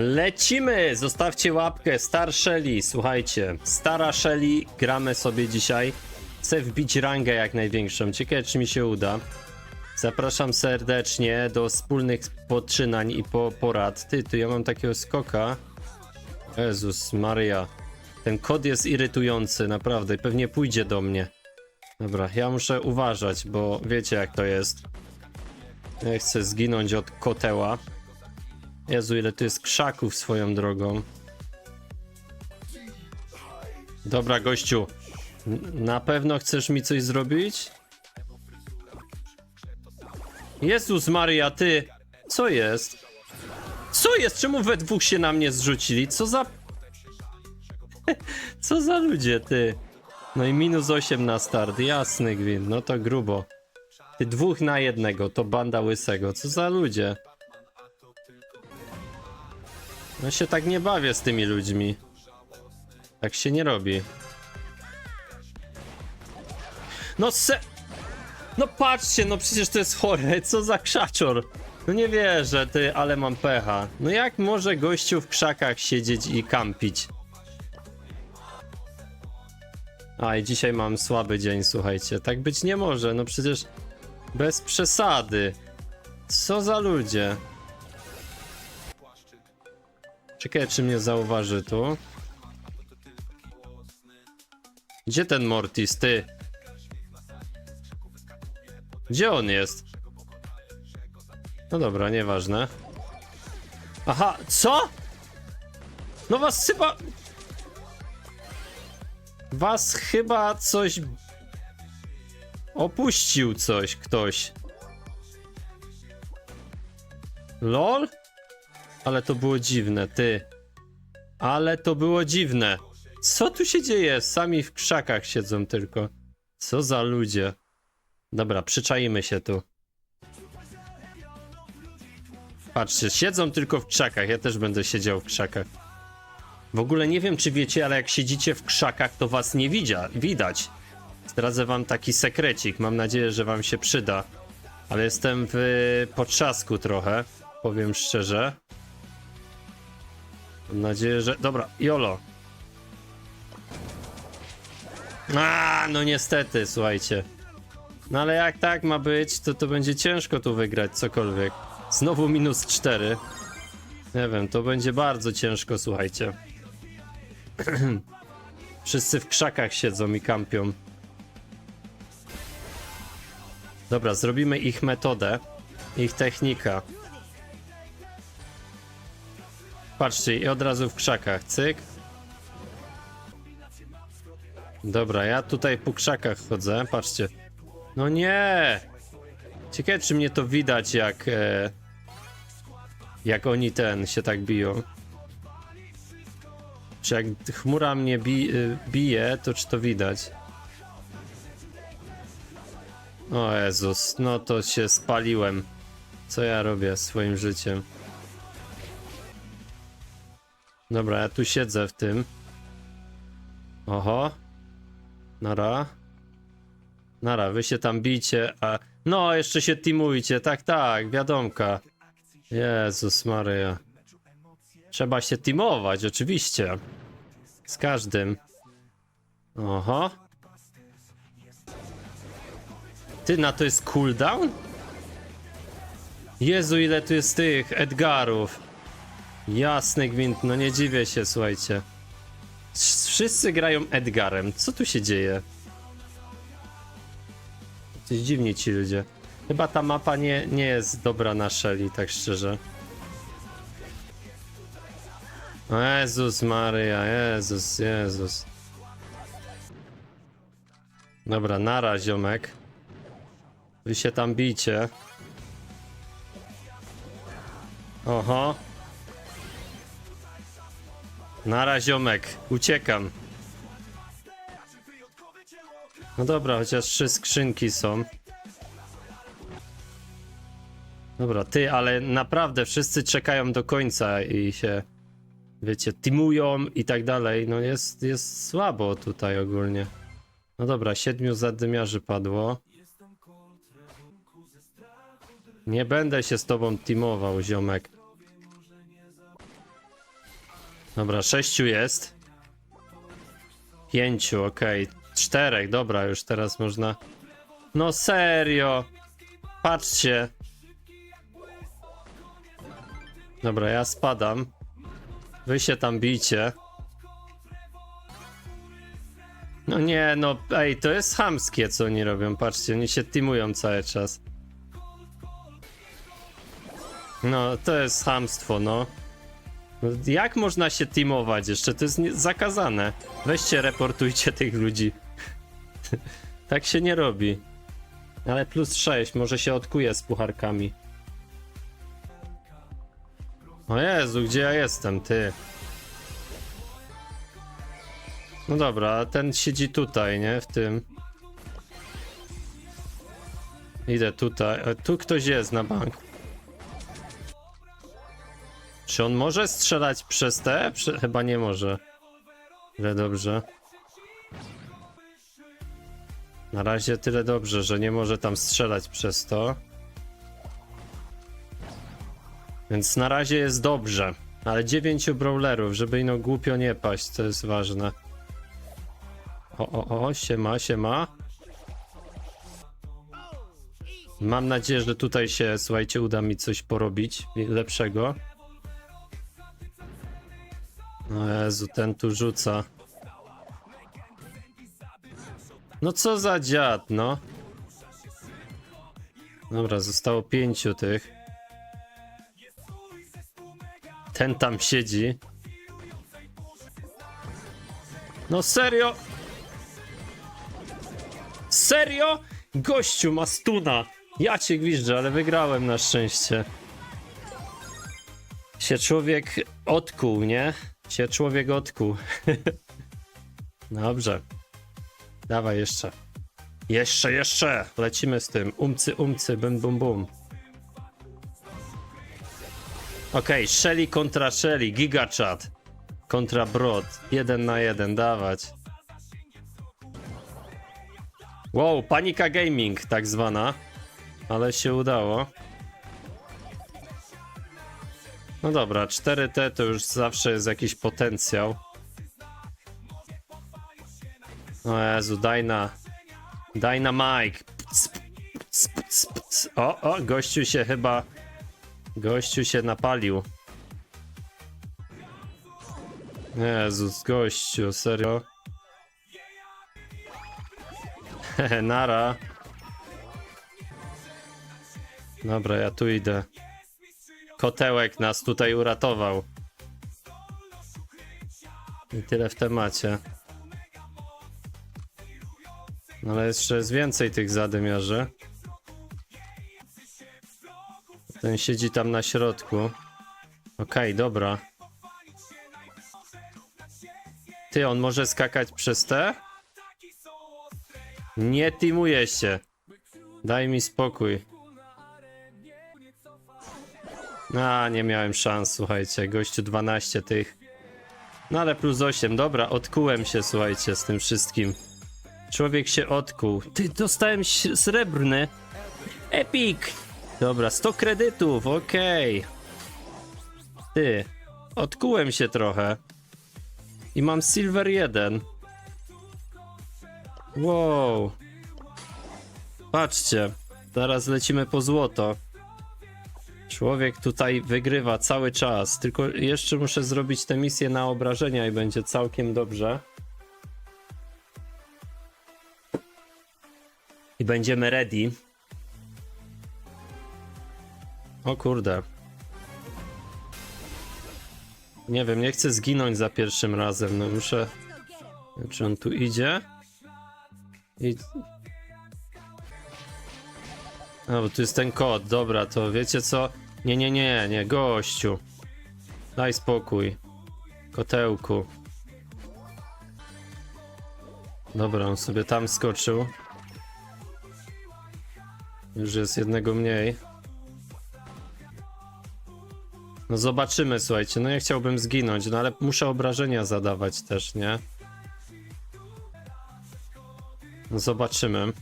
Lecimy! Zostawcie łapkę. Star Shelly, słuchajcie. Stara Shelly, gramy sobie dzisiaj. Chcę wbić rangę jak największą. Ciekawe, czy mi się uda. Zapraszam serdecznie do wspólnych poczynań i po porad. Ty, tu ja mam takiego skoka. Jezus Maria. Ten kod jest irytujący, naprawdę. Pewnie pójdzie do mnie. Dobra, ja muszę uważać, bo wiecie jak to jest. Nie chcę zginąć od koteła. Jezu, ile tu jest krzaków swoją drogą. Dobra, gościu. Na pewno chcesz mi coś zrobić? Jezus Maria, ty! Co jest? Co jest? Czemu we dwóch się na mnie zrzucili? Co za... Co za ludzie, ty? No i minus 8 na start, jasny gwint, no to grubo. Ty dwóch na jednego, to banda łysego, co za ludzie? No się tak nie bawię z tymi ludźmi. Tak się nie robi. No se... No patrzcie, no przecież to jest chore, co za krzaczor. No nie wierzę, ty, ale mam pecha. No jak może gościu w krzakach siedzieć i kampić? A i dzisiaj mam słaby dzień, słuchajcie. Tak być nie może, no przecież bez przesady. Co za ludzie? Czekaj, czy mnie zauważy tu. Gdzie ten Mortis, ty? Gdzie on jest? No dobra, nieważne. Aha, co? No was chyba... Was chyba coś... Opuścił coś ktoś. LOL? Ale to było dziwne, ty. Ale to było dziwne. Co tu się dzieje? Sami w krzakach siedzą tylko. Co za ludzie. Dobra, przyczajmy się tu. Patrzcie, siedzą tylko w krzakach. Ja też będę siedział w krzakach. W ogóle nie wiem, czy wiecie, ale jak siedzicie w krzakach, to was nie widzia, widać. Zdradzę wam taki sekrecik. Mam nadzieję, że wam się przyda. Ale jestem w potrzasku trochę, powiem szczerze. Mam nadzieję, że... Dobra, Jolo. A, no niestety, słuchajcie. No ale jak tak ma być, to to będzie ciężko tu wygrać cokolwiek. Znowu minus 4. Nie wiem, to będzie bardzo ciężko, słuchajcie. Wszyscy w krzakach siedzą i kampią. Dobra, zrobimy ich metodę, ich technika. Patrzcie, i od razu w krzakach, cyk. Dobra, ja tutaj po krzakach chodzę, patrzcie. No nie! Ciekawe, czy mnie to widać, jak... E, jak oni ten się tak biją. Czy jak chmura mnie bi, y, bije, to czy to widać? O Jezus, no to się spaliłem. Co ja robię swoim życiem? Dobra, ja tu siedzę w tym. Oho. Nara. Nara, wy się tam bijcie, a... No, jeszcze się teamujcie, tak, tak, wiadomka. Jezus Maryja. Trzeba się teamować, oczywiście. Z każdym. Oho. Ty, na to jest cooldown? Jezu, ile tu jest tych Edgarów. Jasny gwint, no nie dziwię się, słuchajcie. Wsz- Wszyscy grają Edgarem. Co tu się dzieje? Coś dziwni ci ludzie. Chyba ta mapa nie, nie jest dobra na Shelly, tak szczerze. Jezus Maryja, Jezus, Jezus. Dobra, nara ziomek. Wy się tam bijcie. Oho. Nara ziomek, uciekam. No dobra, chociaż trzy skrzynki są. Dobra, ty, ale naprawdę wszyscy czekają do końca i się, wiecie, teamują i tak dalej. No jest, jest słabo tutaj ogólnie. No dobra, siedmiu zadymiarzy padło. Nie będę się z tobą teamował, ziomek. Dobra, sześciu jest. Pięciu, okej. Czterech, dobra, już teraz można. No serio. Patrzcie. Dobra, ja spadam. Wy się tam bijcie. No nie, no ej, to jest chamskie, co oni robią. Patrzcie, oni się teamują cały czas. No, to jest chamstwo, no. Jak można się teamować jeszcze? To jest zakazane. Weźcie, reportujcie tych ludzi. tak się nie robi. Ale plus 6, może się odkuje z pucharkami. O Jezu, gdzie ja jestem, ty? No dobra, ten siedzi tutaj, nie? W tym. Idę tutaj. E, Tu ktoś jest na bank. Czy on może strzelać przez te? Prze chyba nie może. Tyle dobrze. Na razie tyle dobrze, że nie może tam strzelać przez to. Więc na razie jest dobrze. Ale dziewięciu brawlerów, żeby ino głupio nie paść, to jest ważne. O, o, o, siema, siema. Mam nadzieję, że tutaj się, słuchajcie, uda mi coś porobić lepszego. O Jezu, ten tu rzuca. No co za dziad, no. Dobra, zostało pięciu tych. Ten tam siedzi. No serio? Serio? Gościu ma stuna. Ja cię gwiżdżę, ale wygrałem na szczęście. Się człowiek odkuł, nie? Się człowiek odkuł. Dobrze. Dawaj jeszcze. Jeszcze, jeszcze. Lecimy z tym. Umcy, umcy, bum, bum, bum. Okej, Shelly kontra Shelly, Gigachat kontra Brod. Jeden na jeden, dawać. Wow, panika gaming tak zwana. Ale się udało. No dobra, 4T to już zawsze jest jakiś potencjał. O Jezu, daj na... Daj na Mike. O, o, gościu się chyba... Gościu się napalił. Jezus, gościu, serio? Nara. Dobra, ja tu idę. Kotełek nas tutaj uratował. I tyle w temacie. No ale jeszcze jest więcej tych zadymiarzy. Ten siedzi tam na środku. Okej, dobra. Ty, on może skakać przez te? Nie teamuje się. Daj mi spokój. A, nie miałem szans, słuchajcie. Gościu 12 tych. No ale plus 8, dobra, odkułem się, słuchajcie, z tym wszystkim. Człowiek się odkuł. Ty, dostałem srebrny. Epic! Dobra, 100 kredytów, okej. Ty, odkułem się trochę. I mam silver 1. Wow. Patrzcie, teraz lecimy po złoto. Człowiek tutaj wygrywa cały czas. Tylko jeszcze muszę zrobić tę misję na obrażenia i będzie całkiem dobrze. I będziemy ready. O kurde. Nie wiem, nie chcę zginąć za pierwszym razem. No muszę. Czy on tu idzie? I... A, bo tu jest ten kod. Dobra, to wiecie co? Nie, nie, nie, nie, gościu. Daj spokój. Kotełku. Dobra, on sobie tam skoczył. Już jest jednego mniej. No zobaczymy, słuchajcie. No ja chciałbym zginąć, no ale muszę obrażenia zadawać też, nie? No zobaczymy.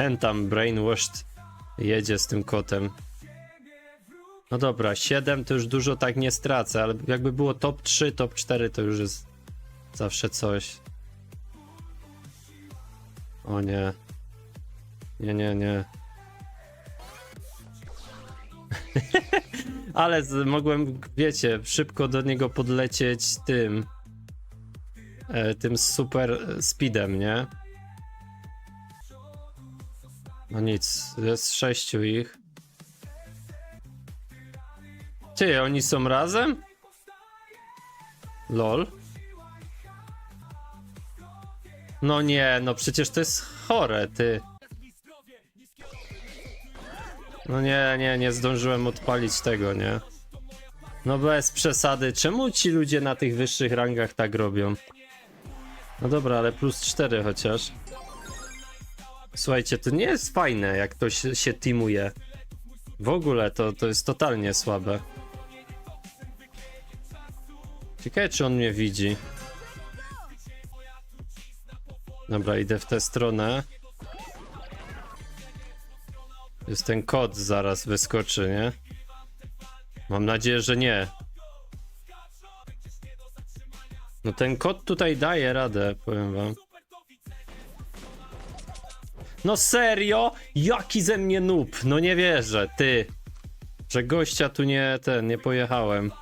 Ten tam brainwashed jedzie z tym kotem. No dobra, 7 to już dużo tak nie stracę, ale jakby było top 3, top 4 to już jest zawsze coś. O nie. Nie, nie, nie. Ale z, mogłem, wiecie, szybko do niego podlecieć tym. E, tym super speedem, nie? No nic, jest sześciu ich. Ty, oni są razem? Lol. No nie, no przecież to jest chore, ty. No nie, nie, nie zdążyłem odpalić tego, nie? No bez przesady, czemu ci ludzie na tych wyższych rangach tak robią? No dobra, ale plus 4 chociaż. Słuchajcie, to nie jest fajne, jak to się, się teamuje. W ogóle to, to jest totalnie słabe. Ciekawe, czy on mnie widzi. Dobra, idę w tę stronę. Jest ten kod, zaraz wyskoczy, nie? Mam nadzieję, że nie. No ten kod tutaj daje radę, powiem wam. No serio? Jaki ze mnie noob? No nie wierzę, ty. Że gościa tu nie, ten, nie pojechałem.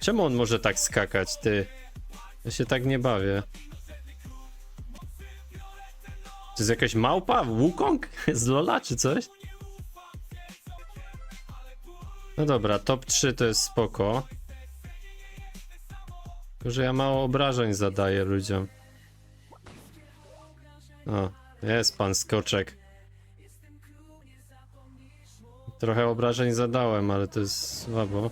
Czemu on może tak skakać, ty? Ja się tak nie bawię. To jest jakaś małpa? Wukong? Z Lola czy coś? No dobra, top 3 to jest spoko. Tylko, że ja mało obrażeń zadaję ludziom. O, jest pan skoczek. Trochę obrażeń zadałem, ale to jest słabo.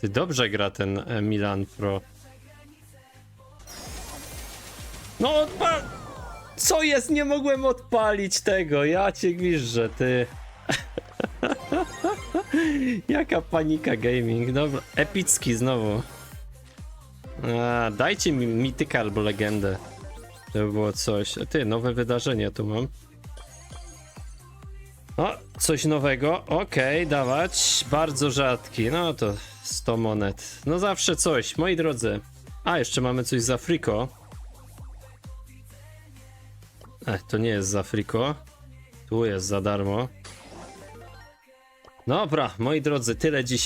Ty dobrze gra ten e, Milan Pro. No odpal... Co jest? Nie mogłem odpalić tego. Ja cię gwiżdżę, ty. Jaka panika gaming. Dobra, epicki znowu. A, dajcie mi mityka albo legendę. To by było coś. A Ty, nowe wydarzenie tu mam. O, coś nowego. Okej, dawać. Bardzo rzadki. No to 100 monet. No zawsze coś, moi drodzy. A, jeszcze mamy coś z Afriko. Ech, to nie jest z Afriko. Tu jest za darmo. Dobra, moi drodzy, tyle dzisiaj.